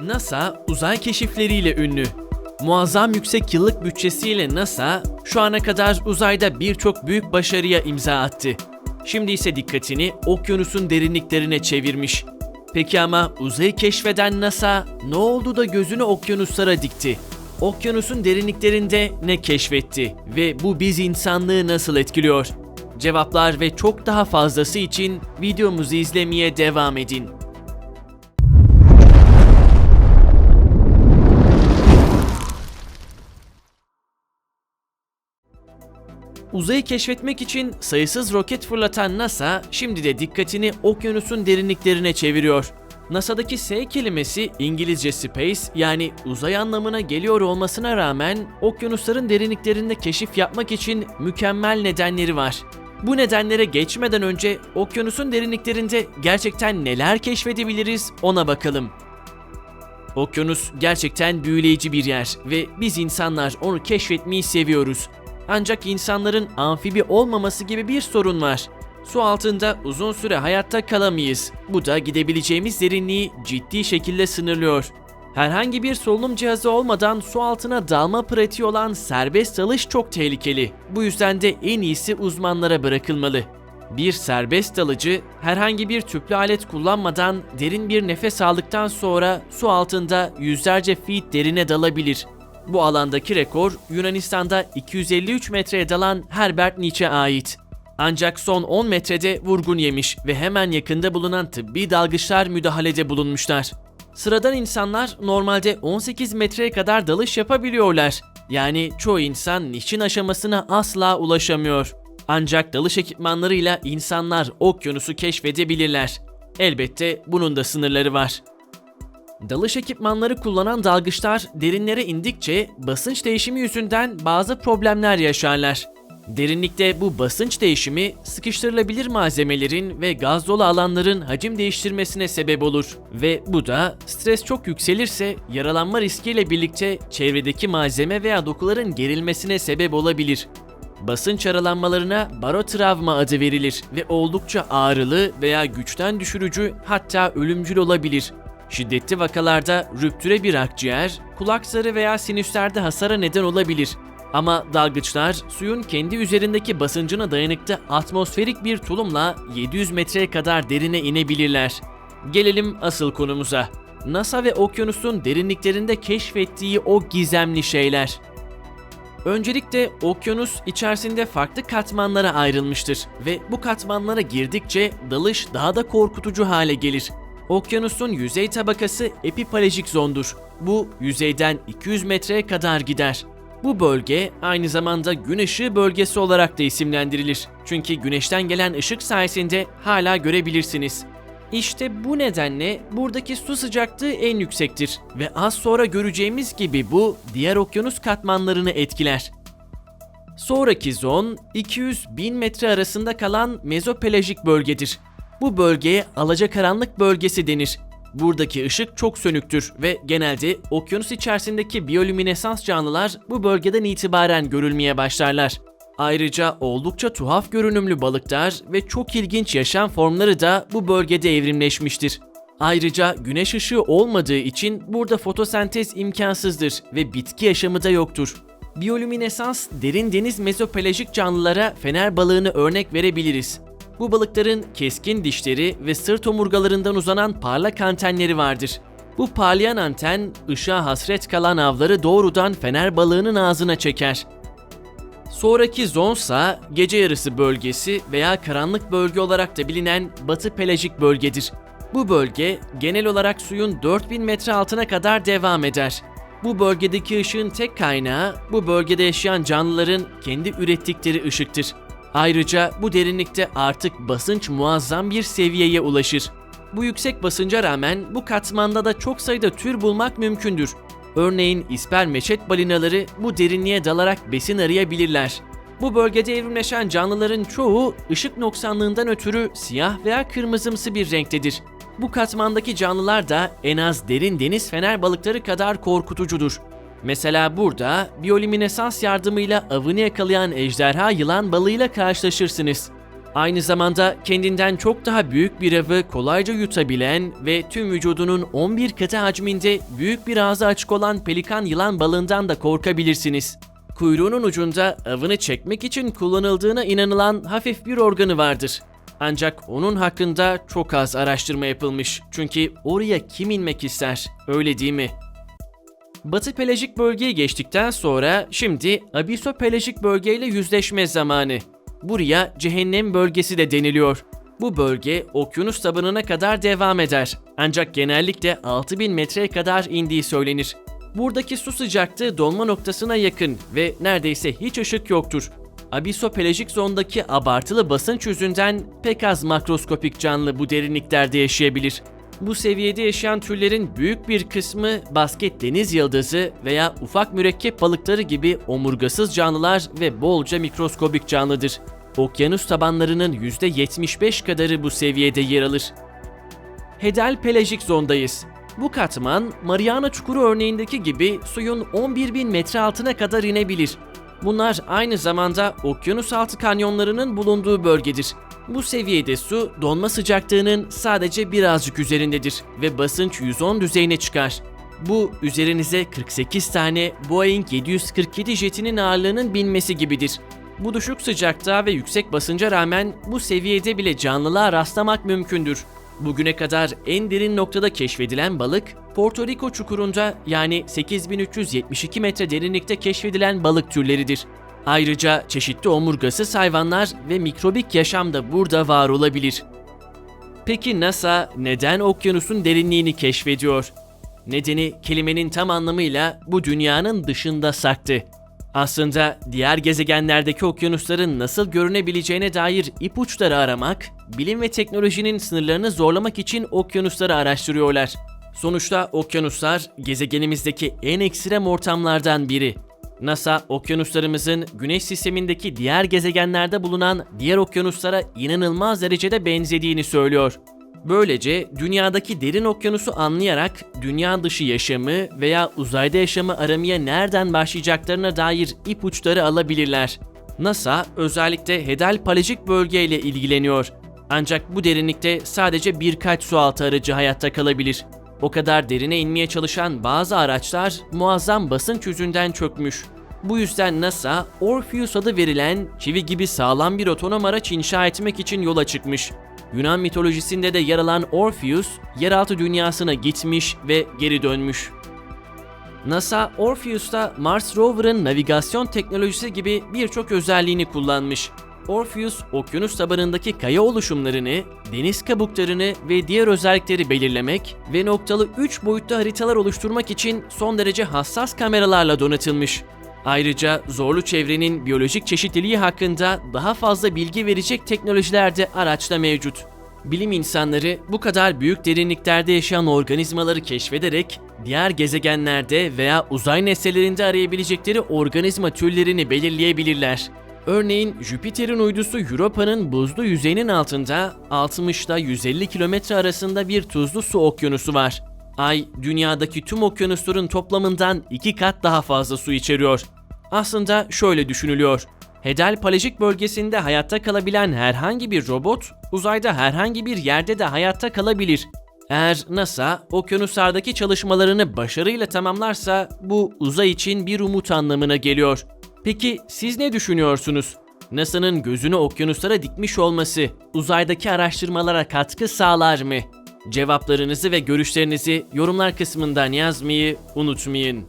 NASA uzay keşifleriyle ünlü. Muazzam yüksek yıllık bütçesiyle NASA şu ana kadar uzayda birçok büyük başarıya imza attı. Şimdi ise dikkatini okyanusun derinliklerine çevirmiş. Peki ama uzayı keşfeden NASA ne oldu da gözünü okyanuslara dikti? Okyanusun derinliklerinde ne keşfetti ve bu biz insanlığı nasıl etkiliyor? Cevaplar ve çok daha fazlası için videomuzu izlemeye devam edin. Uzayı keşfetmek için sayısız roket fırlatan NASA şimdi de dikkatini okyanusun derinliklerine çeviriyor. NASA'daki S kelimesi İngilizce space yani uzay anlamına geliyor olmasına rağmen okyanusların derinliklerinde keşif yapmak için mükemmel nedenleri var. Bu nedenlere geçmeden önce okyanusun derinliklerinde gerçekten neler keşfedebiliriz ona bakalım. Okyanus gerçekten büyüleyici bir yer ve biz insanlar onu keşfetmeyi seviyoruz. Ancak insanların amfibi olmaması gibi bir sorun var. Su altında uzun süre hayatta kalamayız. Bu da gidebileceğimiz derinliği ciddi şekilde sınırlıyor. Herhangi bir solunum cihazı olmadan su altına dalma pratiği olan serbest dalış çok tehlikeli. Bu yüzden de en iyisi uzmanlara bırakılmalı. Bir serbest dalıcı herhangi bir tüplü alet kullanmadan derin bir nefes aldıktan sonra su altında yüzlerce feet derine dalabilir. Bu alandaki rekor Yunanistan'da 253 metreye dalan Herbert Nietzsche ait. Ancak son 10 metrede vurgun yemiş ve hemen yakında bulunan tıbbi dalgıçlar müdahalede bulunmuşlar. Sıradan insanlar normalde 18 metreye kadar dalış yapabiliyorlar. Yani çoğu insan niçin aşamasına asla ulaşamıyor. Ancak dalış ekipmanlarıyla insanlar okyanusu keşfedebilirler. Elbette bunun da sınırları var. Dalış ekipmanları kullanan dalgıçlar derinlere indikçe basınç değişimi yüzünden bazı problemler yaşarlar. Derinlikte bu basınç değişimi sıkıştırılabilir malzemelerin ve gaz dolu alanların hacim değiştirmesine sebep olur ve bu da stres çok yükselirse yaralanma riskiyle birlikte çevredeki malzeme veya dokuların gerilmesine sebep olabilir. Basınç aralanmalarına barotravma adı verilir ve oldukça ağrılı veya güçten düşürücü hatta ölümcül olabilir. Şiddetli vakalarda rüptüre bir akciğer, kulak zarı veya sinüslerde hasara neden olabilir. Ama dalgıçlar suyun kendi üzerindeki basıncına dayanıklı atmosferik bir tulumla 700 metreye kadar derine inebilirler. Gelelim asıl konumuza. NASA ve okyanusun derinliklerinde keşfettiği o gizemli şeyler. Öncelikle okyanus içerisinde farklı katmanlara ayrılmıştır ve bu katmanlara girdikçe dalış daha da korkutucu hale gelir. Okyanusun yüzey tabakası epipalejik zondur. Bu yüzeyden 200 metreye kadar gider. Bu bölge aynı zamanda gün ışığı bölgesi olarak da isimlendirilir. Çünkü güneşten gelen ışık sayesinde hala görebilirsiniz. İşte bu nedenle buradaki su sıcaklığı en yüksektir ve az sonra göreceğimiz gibi bu diğer okyanus katmanlarını etkiler. Sonraki zon 200-1000 metre arasında kalan mezopelajik bölgedir. Bu bölgeye alacakaranlık bölgesi denir. Buradaki ışık çok sönüktür ve genelde okyanus içerisindeki biyolüminesans canlılar bu bölgeden itibaren görülmeye başlarlar. Ayrıca oldukça tuhaf görünümlü balıklar ve çok ilginç yaşam formları da bu bölgede evrimleşmiştir. Ayrıca güneş ışığı olmadığı için burada fotosentez imkansızdır ve bitki yaşamı da yoktur. Biyolüminesans derin deniz mezopelajik canlılara fener balığını örnek verebiliriz. Bu balıkların keskin dişleri ve sırt omurgalarından uzanan parlak antenleri vardır. Bu parlayan anten, ışığa hasret kalan avları doğrudan fener balığının ağzına çeker. Sonraki zonsa gece yarısı bölgesi veya karanlık bölge olarak da bilinen batı pelajik bölgedir. Bu bölge genel olarak suyun 4000 metre altına kadar devam eder. Bu bölgedeki ışığın tek kaynağı bu bölgede yaşayan canlıların kendi ürettikleri ışıktır. Ayrıca bu derinlikte artık basınç muazzam bir seviyeye ulaşır. Bu yüksek basınca rağmen bu katmanda da çok sayıda tür bulmak mümkündür. Örneğin isper meçet balinaları bu derinliğe dalarak besin arayabilirler. Bu bölgede evrimleşen canlıların çoğu ışık noksanlığından ötürü siyah veya kırmızımsı bir renktedir. Bu katmandaki canlılar da en az derin deniz fener balıkları kadar korkutucudur. Mesela burada biyolüminesans yardımıyla avını yakalayan ejderha yılan balığıyla karşılaşırsınız. Aynı zamanda kendinden çok daha büyük bir avı kolayca yutabilen ve tüm vücudunun 11 katı hacminde büyük bir ağzı açık olan pelikan yılan balığından da korkabilirsiniz. Kuyruğunun ucunda avını çekmek için kullanıldığına inanılan hafif bir organı vardır. Ancak onun hakkında çok az araştırma yapılmış. Çünkü oraya kim inmek ister? Öyle değil mi? Batı pelajik bölgeye geçtikten sonra şimdi abisopelajik bölgeyle yüzleşme zamanı. Buraya cehennem bölgesi de deniliyor. Bu bölge okyanus tabanına kadar devam eder. Ancak genellikle 6000 metreye kadar indiği söylenir. Buradaki su sıcaklığı donma noktasına yakın ve neredeyse hiç ışık yoktur. Abisopelajik zondaki abartılı basınç yüzünden pek az makroskopik canlı bu derinliklerde yaşayabilir. Bu seviyede yaşayan türlerin büyük bir kısmı basket deniz yıldızı veya ufak mürekkep balıkları gibi omurgasız canlılar ve bolca mikroskobik canlıdır. Okyanus tabanlarının %75 kadarı bu seviyede yer alır. Hedal pelajik zondayız. Bu katman Mariana Çukuru örneğindeki gibi suyun 11.000 metre altına kadar inebilir. Bunlar aynı zamanda okyanus altı kanyonlarının bulunduğu bölgedir. Bu seviyede su donma sıcaklığının sadece birazcık üzerindedir ve basınç 110 düzeyine çıkar. Bu üzerinize 48 tane Boeing 747 jetinin ağırlığının binmesi gibidir. Bu düşük sıcaklığa ve yüksek basınca rağmen bu seviyede bile canlılığa rastlamak mümkündür. Bugüne kadar en derin noktada keşfedilen balık, Porto Rico çukurunda yani 8372 metre derinlikte keşfedilen balık türleridir. Ayrıca çeşitli omurgasız hayvanlar ve mikrobik yaşam da burada var olabilir. Peki NASA neden okyanusun derinliğini keşfediyor? Nedeni kelimenin tam anlamıyla bu dünyanın dışında saklı. Aslında diğer gezegenlerdeki okyanusların nasıl görünebileceğine dair ipuçları aramak, bilim ve teknolojinin sınırlarını zorlamak için okyanusları araştırıyorlar. Sonuçta okyanuslar gezegenimizdeki en ekstrem ortamlardan biri. NASA, okyanuslarımızın Güneş sistemindeki diğer gezegenlerde bulunan diğer okyanuslara inanılmaz derecede benzediğini söylüyor. Böylece dünyadaki derin okyanusu anlayarak dünya dışı yaşamı veya uzayda yaşamı aramaya nereden başlayacaklarına dair ipuçları alabilirler. NASA özellikle Hedal Palajik bölgeyle ilgileniyor. Ancak bu derinlikte sadece birkaç sualtı aracı hayatta kalabilir. O kadar derine inmeye çalışan bazı araçlar muazzam basınç yüzünden çökmüş. Bu yüzden NASA, Orpheus adı verilen çivi gibi sağlam bir otonom araç inşa etmek için yola çıkmış. Yunan mitolojisinde de yer alan Orpheus, yeraltı dünyasına gitmiş ve geri dönmüş. NASA, Orpheus'ta Mars Rover'ın navigasyon teknolojisi gibi birçok özelliğini kullanmış. Orpheus, okyanus tabanındaki kaya oluşumlarını, deniz kabuklarını ve diğer özellikleri belirlemek ve noktalı 3 boyutlu haritalar oluşturmak için son derece hassas kameralarla donatılmış. Ayrıca zorlu çevrenin biyolojik çeşitliliği hakkında daha fazla bilgi verecek teknolojiler de araçta mevcut. Bilim insanları bu kadar büyük derinliklerde yaşayan organizmaları keşfederek diğer gezegenlerde veya uzay nesnelerinde arayabilecekleri organizma türlerini belirleyebilirler. Örneğin Jüpiter'in uydusu Europa'nın buzlu yüzeyinin altında 60 ile 150 kilometre arasında bir tuzlu su okyanusu var. Ay, dünyadaki tüm okyanusların toplamından iki kat daha fazla su içeriyor. Aslında şöyle düşünülüyor. Hedal Palajik bölgesinde hayatta kalabilen herhangi bir robot, uzayda herhangi bir yerde de hayatta kalabilir. Eğer NASA, okyanuslardaki çalışmalarını başarıyla tamamlarsa bu uzay için bir umut anlamına geliyor. Peki siz ne düşünüyorsunuz? NASA'nın gözünü okyanuslara dikmiş olması uzaydaki araştırmalara katkı sağlar mı? Cevaplarınızı ve görüşlerinizi yorumlar kısmından yazmayı unutmayın.